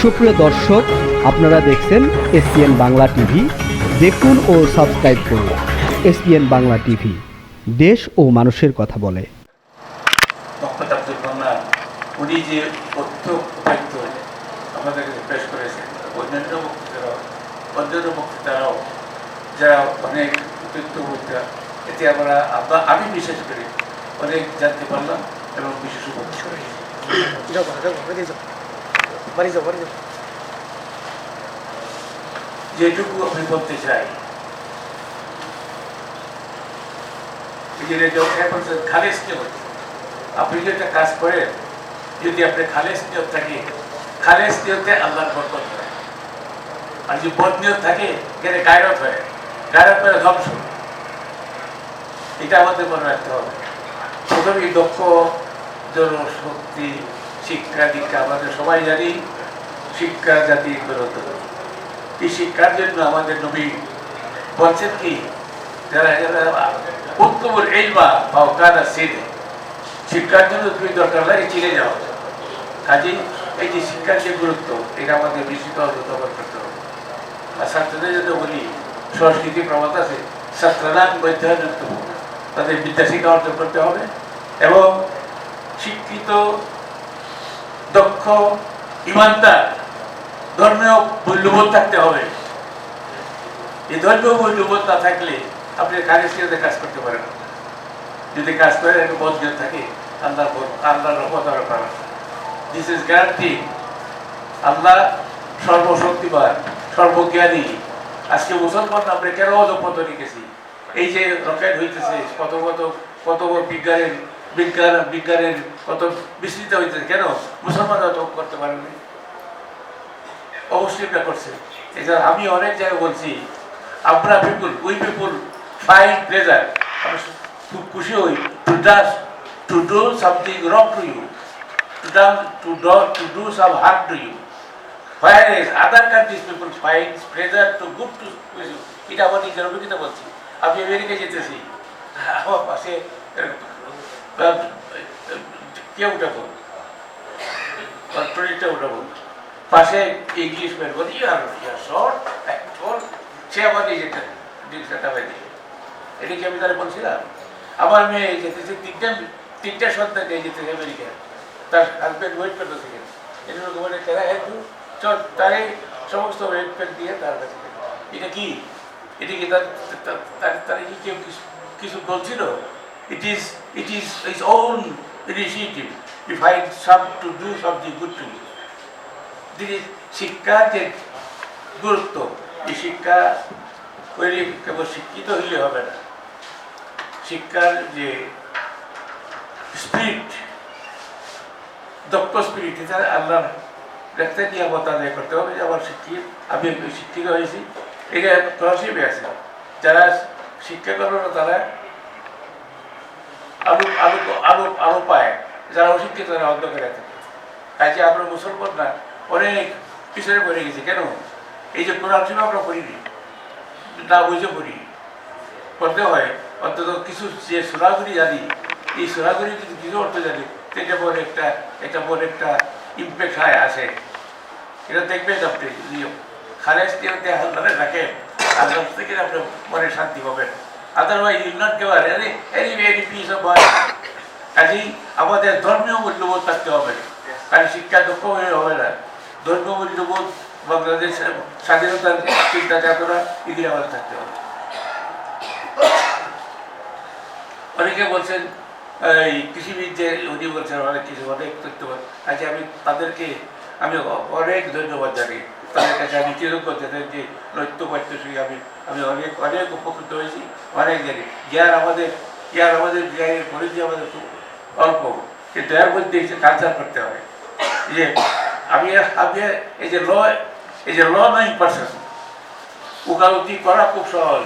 সুপ্রিয় দর্শক আপনারা দেখছেন এসপিএন বাংলা টিভি। দেখুন ও সাবস্ক্রাইব করুন এসপিএন বাংলা টিভি। দেশ ও মানুষের কথা বলে। উনি যে তথ্য আমাদের কাছে পেশ করেছেন অন্যান্য বক্তৃতারাও অন্যান্য বক্তৃতারাও যারা অনেক উপযুক্ত বক্তৃতা এতে আমরা আমরা আমি বিশেষ করে অনেক জানতে পারলাম এবং বিশেষ উপকার করেছি যাও। বাড়ি যাও বাড়ি যাও। যেটুকু আমি বলতে চাই। এখন নিয়ত আপনি যদি একটা কাজ করেন, যদি আপনি খালেস নিয়ত থাকে, খালেস নিয়তে আল্লাহর বরকত হয়। আর যদি বদ নিয়ত থাকে, এখানে গায়রত হয়। গায়রত মানে ধ্বংস। এটা আমাদের মনে রাখতে হবে। প্রথমেই দক্ষ, জনশক্তি শিক্ষা দীক্ষা আমাদের সবাই জানি, শিক্ষা জাতি গ্রহণ এই শিক্ষার জন্য আমাদের নবী বলছেন কি, যারা উত্তমর এলমা বা কাদা সেদে, শিক্ষার জন্য তুমি দরকার লাগে চিনে যাও। কাজে এই যে শিক্ষার যে গুরুত্ব, এটা আমাদের বিস্তৃত অনুধাবন করতে হবে। আর ছাত্রদের যদি বলি, সংস্কৃতি প্রবাদ আছে ছাত্রদান বৈদ্যায়ন তাদের বিদ্যা শিক্ষা অর্জন করতে হবে এবং শিক্ষিত দক্ষ, ইমানদার, ধর্মীয় মূল্যবোধ থাকতে হবে। এই ধর্মীয় মূল্যবোধ না থাকলে আপনি কারিশিয়াতে কাজ করতে পারেন যদি কাজ করে একটু বদজ্ঞান থাকে আল্লাহ আল্লাহর রহমত পাবেন দিস ইজ গ্যারান্টি আল্লাহ সর্বশক্তিমান, সর্বজ্ঞানী। আজকে মুসলমান, আমরা কেন অধপত রেখেছি এই যে রকেট হইতেছে, কত কত কত বিজ্ঞানের বিজ্ঞান, বিজ্ঞানের কত বিস্তৃত হইতেছে কেন? মুসলমানরা তো করতে পারেনি এটা করছে। এছাড়া আমি অনেক জায়গায় বলছি, আমরা people we people fine pleasure আমরা খুব খুশি হই। To does to do something wrong to you to done to do to do some harm to you where is other countries people fine pleasure to good to এটা আমার নিজের অভিজ্ঞতা বলছি। আমি আমেরিকা যেতেছি। আমার পাশে উঠাবো ট্রেনটা উঠাবো পাশে ইংলিশ আর ইয়ার শর্ট সে আমার নিজেটা কি আমি তারা বলছিলাম আমার মেয়ে তিনটা তিনটা সন্তান নিয়ে যেতেছে আমেরিকা তার হাজব্যান্ড ওয়েট এটা বলে তারা একটু চল তারে সমস্ত ওয়েট প্যাক দিয়ে তার কাছে এটা কি এটা কি তার তার- তার- কি কেউ কিছু- কিছু বলছিল it is it is is own initiative if I some to do something good to you তিনি শিক্ষার যে গুরুত্ব। এই শিক্ষা তৈরি কেবল শিক্ষিত হইলে হবে না। শিক্ষার যে স্পিরিট দক্ষ স্পিরিট এটা আল্লাহ দেখতে দিয়ে আমার করতে হবে যে আমার শিক্ষিত আমি শিক্ষিত হয়েছি। এটা তহসিবে আছে। যারা শিক্ষা করবে তারা আলু আলু আলু আলু পায়। যারা অশিক্ষিত, তারা অন্ধকারে থাকে। কাজে আমরা মুসলমান না, অনেক পিছনে পড়ে গেছি। কেন? এই যে কোরআন শরীফ আমরা পড়িনি, না বুঝে পড়ি। পড়তে হয়, অন্তত কিছু যে সোনাগুলি জানি, এই সোনাগুলি যদি কিছু অর্থ জানি, সেটা পরে একটা, এটা পরে একটা ইম্প্যাক্ট হয়, আসে। এটা দেখবেন আপনি নিয়ম খারেজ দিয়ে হালদারে রাখেন, আল্লাহ থেকে আপনি মনে শান্তি পাবেন। Otherwise you not gather any any peace of কাজেই আমাদের ধর্মীয় মূল্যবোধ থাকতে হবে। কারণ শিক্ষা দক্ষ হয়ে হবে না। ধর্মীয় মূল্যবোধ বাংলাদেশ স্বাধীনতার চিন্তা চেতনা এগুলি আমাদের থাকতে হবে। অনেকে বলছেন এই কৃষিবিদ যে উনি বলছেন অনেক কিছু অনেক তথ্য। আজকে আমি তাদেরকে আমি অনেক ধন্যবাদ জানি। তাদের কাছে আমি তাদের যে নৈত্য পাঠ্যসূচি আমি আমি অনেক অনেক উপকৃত হয়েছি, অনেক জানি জ্ঞান আমাদের জ্ঞান আমাদের জ্ঞানের পরিধি আমাদের খুব অল্প। কিন্তু এর মধ্যে এসে কালচার করতে হবে। যে আমি এই যে ল এই যে ল নাই পারসন উকালতি করা খুব সহজ।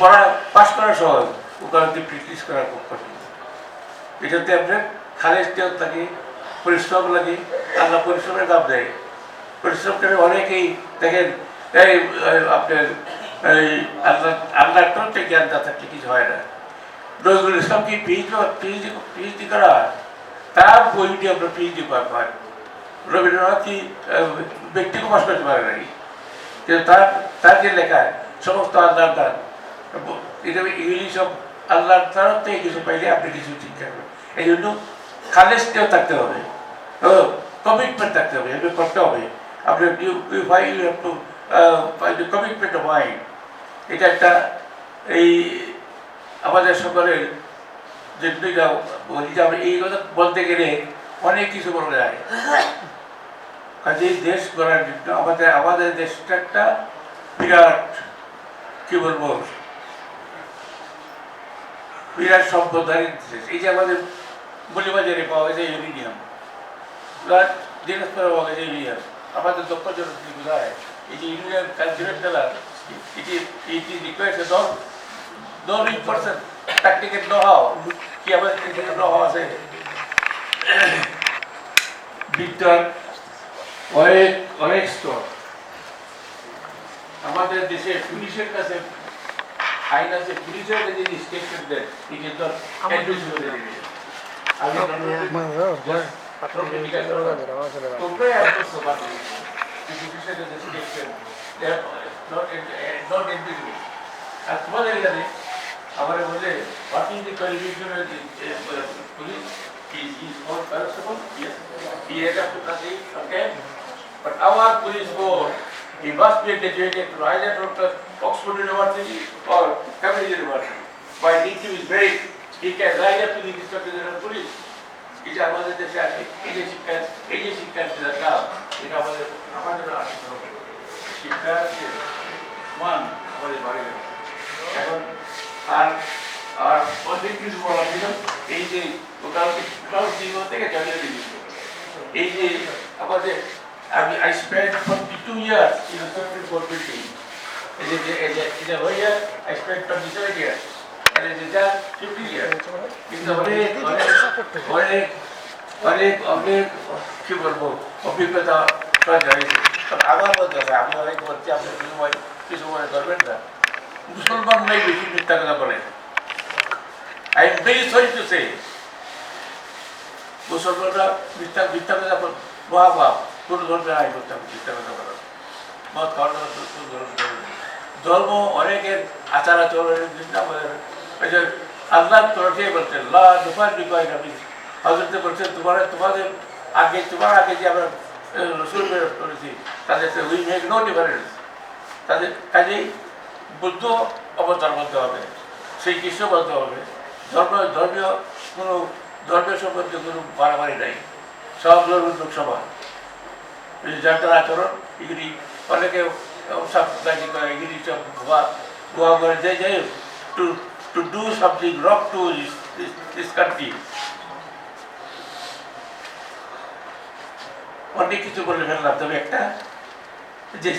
পড়া পাস করা সহজ। উকালতি প্র্যাকটিস করা খুব কঠিন। এটাতে আপনার খালেজ দেওয়া থাকে, পরিশ্রম লাগে, আল্লাহ পরিশ্রমের দাম দেয়। পরিশ্রম করে অনেকেই দেখেন এই আপনার এই আল্লাহ আল্লাহ তো জ্ঞান থাকলে কিছু হয় না। নজরুল ইসলাম কি পিএইচডি পিএইচডি পিএইচডি করা? তার বইটি আমরা পিএইচডি হয় রবীন্দ্রনাথ কি আহ, ব্যক্তি প্রকাশ করতে পারে নাকি? কিন্তু তার তার যে লেখা সমস্ত আল্লাহর দান এটা এগুলি সব আল্লাহর তরফ থেকে কিছু পাইলে আপনি কিছু শিক্ষা করবেন। এই জন্য খালেসটাও থাকতে হবে। কমিটমেন্ট থাকতে হবে এগুলো করতে হবে। আপনি you you fine you have to commitment of mind এটা একটা এই আমাদের সকলের যে দুইটা বলি, যে এই কথা বলতে গেলে অনেক কিছু বলা যায়। কাজে দেশ গড়ার জন্য আমাদের আমাদের দেশটা একটা বিরাট, কি বলব, বিরাট দেশ। এই যে আমাদের বলিবাজারে পাওয়া গেছে ইউরেনিয়াম দিনাজপুরে পাওয়া গেছে ইউরেনিয়াম। আমাদের দক্ষ জনগণ বোঝায় এই যে ইউরেনিয়াম কালচারাল কালার এটি এটি requires non non person practical know how কি আমাদের ন হাও আছে বিদ্যার অনেক অনেক স্তর। আমাদের দেশে পুলিশের কাছে আইন আছে পুলিশের কাছে স্টেটমেন্ট দেয় যে তোর অ্যাড্রেস করে দেবে অ্যাড্রেস পাবে পুলিশের কাছে স্টেটমেন্ট নট এন্টিটি আর তোমাদের এখানে আমার বলে is the qualification of police is is for constable yes he has to study okay but our police board he must be graduated from either from Oxford University or Cambridge University by DQ is very he can rise up to the inspector general of police এটা আমাদের দেশে আছে এই যে শিক্ষা এই যে যে নাম এটা আমাদের আমাদের মান আর আর অনেক কিছু এই যে জানিয়ে দিবি এই যে আমাদের আমি I two years in supreme court building seven years আর এই যেটা ফিফটি ইয়ার্স কিন্তু অনেক অনেক অনেক অনেক কি বলব অভিজ্ঞতা অনেক বলছি আপনি কিছু করবেন না। মুসলমান নাই বেশি মিথ্যা কথা বলে। I very sorry to say মুসলমানরা মিথ্যা মিথ্যা কথা বল। কোনো ধর্মে আই মিথ্যা মিথ্যা কথা বলা ধর্ম ধর্ম অনেকের আচার আচরণের ওই যে আল্লাহ লা দুফার বিকয় নবী হজরতে তোমার, তোমাদের আগে, তোমার আগে যে আমরা রসুল বের করেছি। তাদের উই মেক নো ডিফারেন্স তাদের কাজেই বুদ্ধ অবতার বলতে হবে, সেই কৃষ্ণ বলতে হবে। ধর্ম, ধর্মীয় কোনো, ধর্মীয় সম্পর্কে কোনো মারামারি নাই। সব ধর্মের লোক সমান। যার যার আচরণ, এগুলি অনেকে সাপ্তাহিক করে, এগুলি সব গোয়া গোয়া করে। যে যাই to to do something wrong to this country অনেক কিছু বলে ফেললাম, তবে একটা যে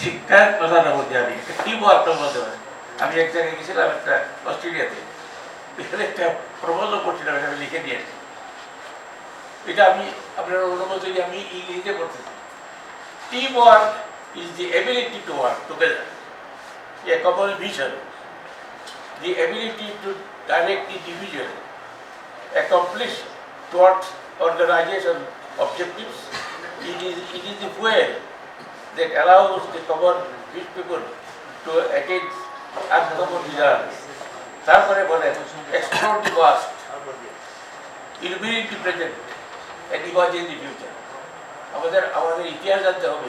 শিক্ষার কথাটা বলতে আমি, একটা টিম বলতে পারি আমি এক জায়গায় গেছিলাম একটা অস্ট্রেলিয়াতে। এখানে একটা প্রবন্ধ করছিলাম এটা আমি লিখে দিয়েছি এটা আমি আপনার অনুমতি আমি ইংরেজিতে করতেছি team work is the ability to work together a common vision the ability to direct individual accomplish towards organization objectives. It is, it is the fuel that allows the common rich people to attain uncommon results. তারপরে বলেন explore the past, illuminate the present, and imagine the future. আমাদের আমাদের ইতিহাস জানতে হবে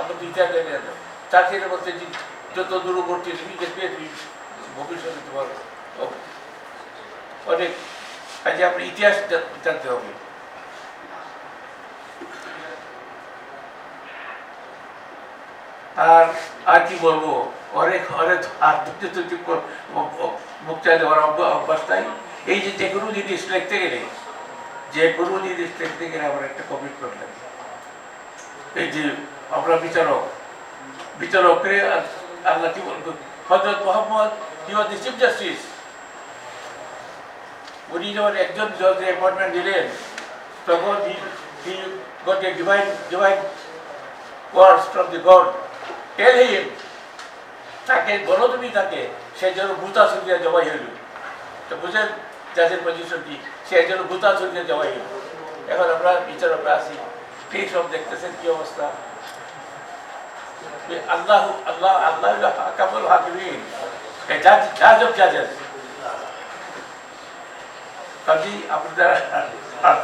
আমাদের ইতিহাস জানতে হবে চাকরির মধ্যে যত দূরবর্তী তুমি দেখবে তুমি ভবিষ্যতে তোমার অনেক কাজে আপনার ইতিহাস জানতে হবে আর আর কি বলব? অনেক অনেক আর দুটো দুটো মুখ চাই দেওয়ার অভ্য- অভ্যাস এই যে যে কোনো জিনিস লিখতে গেলে যে কোনো জিনিস লিখতে গেলে আমার একটা কমিটমেন্ট লাগে। এই যে আমরা বিচারক বিচারককে আল- আল্লাহ কি বলতো Hazrat Mohammad he was chief justice. উনি যখন একজন জজের অ্যাপয়েন্টমেন্ট দিলেন তখন he got a divine divine words from the God him তাকে তুমি তাকে, সে যেন ভূতা সুরিয়া জবাই হইল। তো বুঝেন যাদের পজিশন কি? সে যেন ভূতা সুরিয়া জবাই হইল। এখন আমরা বিচারকরা আছি। এই সব দেখতেছেন কি অবস্থা? আল্লাহ আল্লাহ আল্লাহ হলো হাকামুল হাকিমিন। জাজ জাজ অফ জাজেস। কাজী আপনারা আর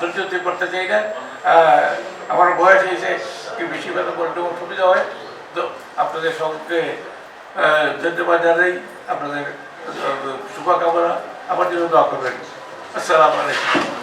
করতে চাই না আমার বয়স হয়েছে কি বেশি কথা বলতে আমার সুবিধা হয়। আপনাদের সঙ্গে যেতে বাজারেই আপনাদের শুভকামনা। আমার জন্য দোয়া করবেন। আসসালামু আলাইকুম।